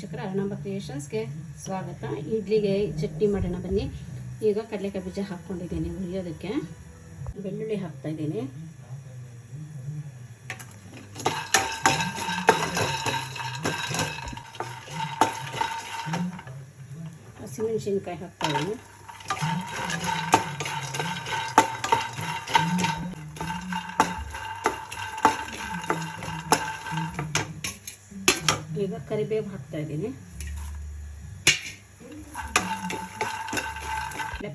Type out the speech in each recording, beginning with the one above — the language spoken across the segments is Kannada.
ವೀಕ್ಷಕರ ಅರ್ಣಂಬ ಕ್ರಿಯೇಷನ್ಸ್ಗೆ ಸ್ವಾಗತ. ಇಡ್ಲಿಗೆ ಚಟ್ನಿ ಮಾಡೋಣ ಬನ್ನಿ. ಈಗ ಕಡಲೆಕಾಯಿ ಬೀಜ ಹಾಕ್ಕೊಂಡಿದ್ದೀನಿ ಹುರಿಯೋದಕ್ಕೆ. ಬೆಳ್ಳುಳ್ಳಿ ಹಾಕ್ತಾ ಇದ್ದೀನಿ. ಹಸಿಮೆಣಸಿನ್ಕಾಯಿ ಹಾಕ್ತಾ ಇದ್ದೀನಿ. ಈಗ ಕರಿಬೇವು ಹಾಕ್ತಾ ಇದ್ದೀನಿ.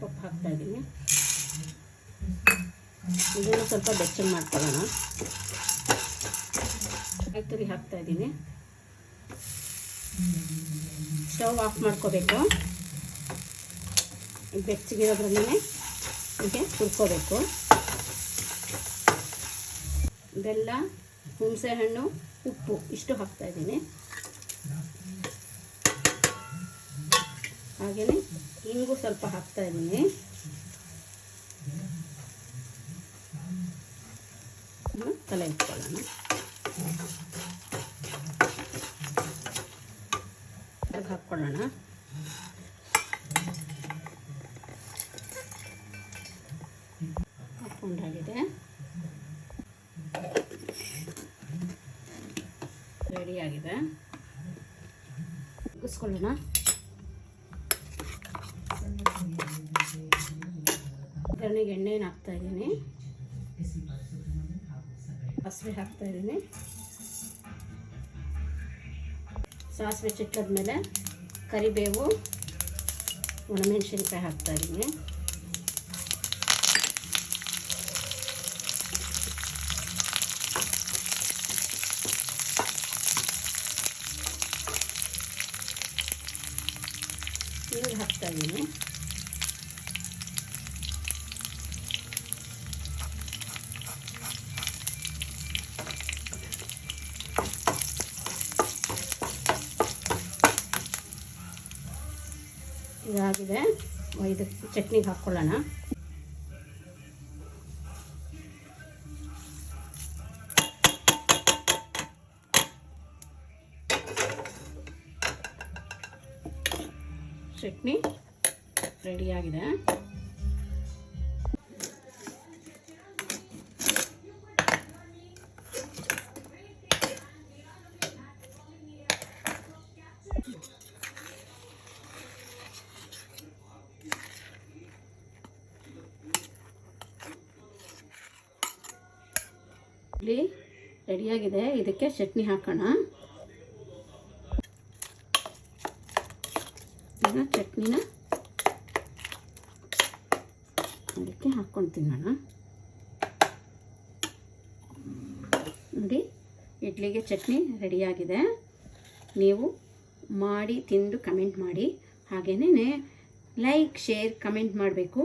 ಪಪ್ಪು ಹಾಕ್ತಾ ಇದ್ದೀನಿ. ಇದನ್ನು ಸ್ವಲ್ಪ ಬೆಚ್ಚಗೆ ಮಾಡ್ಕೊಳ್ಳೋಣ. ಹಾಕ್ತಾ ಇದ್ದೀನಿ. ಸ್ಟವ್ ಆಫ್ ಮಾಡ್ಕೋಬೇಕು. ಬೆಚ್ಚಗಿರೋದ್ರಲ್ಲೇ ಹೀಗೆ ಹುರ್ಕೋಬೇಕು. ಬೆಲ್ಲ ಹುಣಸೆಹಣ್ಣು, ಉಪ್ಪು ಇಷ್ಟು ಹಾಕ್ತಾ ಹಾಗೆಯೇ ಇಂಗು ಸ್ವಲ್ಪ ಹಾಕ್ತಾ ಇದ್ದೀನಿ. ತಲೆ ಇಟ್ಕೊಳ್ಳೋಣ. ಹಾಕ್ಕೊಳ್ಳೋಣ. ಹಾಕ್ಕೊಂಡಾಗಿದೆ. ರೆಡಿಯಾಗಿದೆ ಉಗಿಸ್ಕೊಳ್ಳೋಣ ಒಗ್ಗರಣೆಗೆ ಎಣ್ಣೆನ ಹಾಕ್ತಾ ಇದ್ದೀನಿ. ಸಾಸಿವೆ ಹಾಕ್ತಾ ಇದ್ದೀನಿ. ಸಾಸಿವೆ ಚಿಕ್ಕದ್ಮೇಲೆ ಕರಿಬೇವು, ಒಣಮೆಣಸಿನ್ಕಾಯಿ ಹಾಕ್ತಾ ಇದ್ದೀನಿ. ನೀರು ಹಾಕ್ತಾ ಇದಾಗಿದೆ. ಇದು ಚಟ್ನಿಗೆ ಹಾಕ್ಕೊಳ್ಳೋಣ ಚಟ್ನಿ ರೆಡಿಯಾಗಿದೆ ಇಲ್ಲಿ ರೆಡಿಯಾಗಿದೆ. ಇದಕ್ಕೆ ಚಟ್ನಿ ಹಾಕೋಣ. ಚಟ್ನಿನ ಅದಕ್ಕೆ ಹಾಕ್ಕೊಂಡು ತಿನ್ನೋಣ ನೋಡಿ, ಇಡ್ಲಿಗೆ ಚಟ್ನಿ ರೆಡಿಯಾಗಿದೆ. ನೀವು ಮಾಡಿ, ತಿಂದು ಕಮೆಂಟ್ ಮಾಡಿ. ಹಾಗೆಯೇ ಲೈಕ್, ಶೇರ್, ಕಮೆಂಟ್ ಮಾಡಬೇಕು.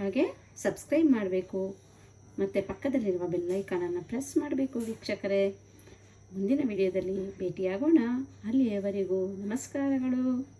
ಹಾಗೆ ಸಬ್ಸ್ಕ್ರೈಬ್ ಮಾಡಬೇಕು. ಮತ್ತು ಪಕ್ಕದಲ್ಲಿರುವ ಬೆಲ್ಲೈಕಾನನ್ನು ಪ್ರೆಸ್ ಮಾಡಬೇಕು ವೀಕ್ಷಕರೇ. ಮುಂದಿನ ವಿಡಿಯೋದಲ್ಲಿ ಭೇಟಿಯಾಗೋಣ. ಅಲ್ಲಿಯವರೆಗೂ ನಮಸ್ಕಾರಗಳು.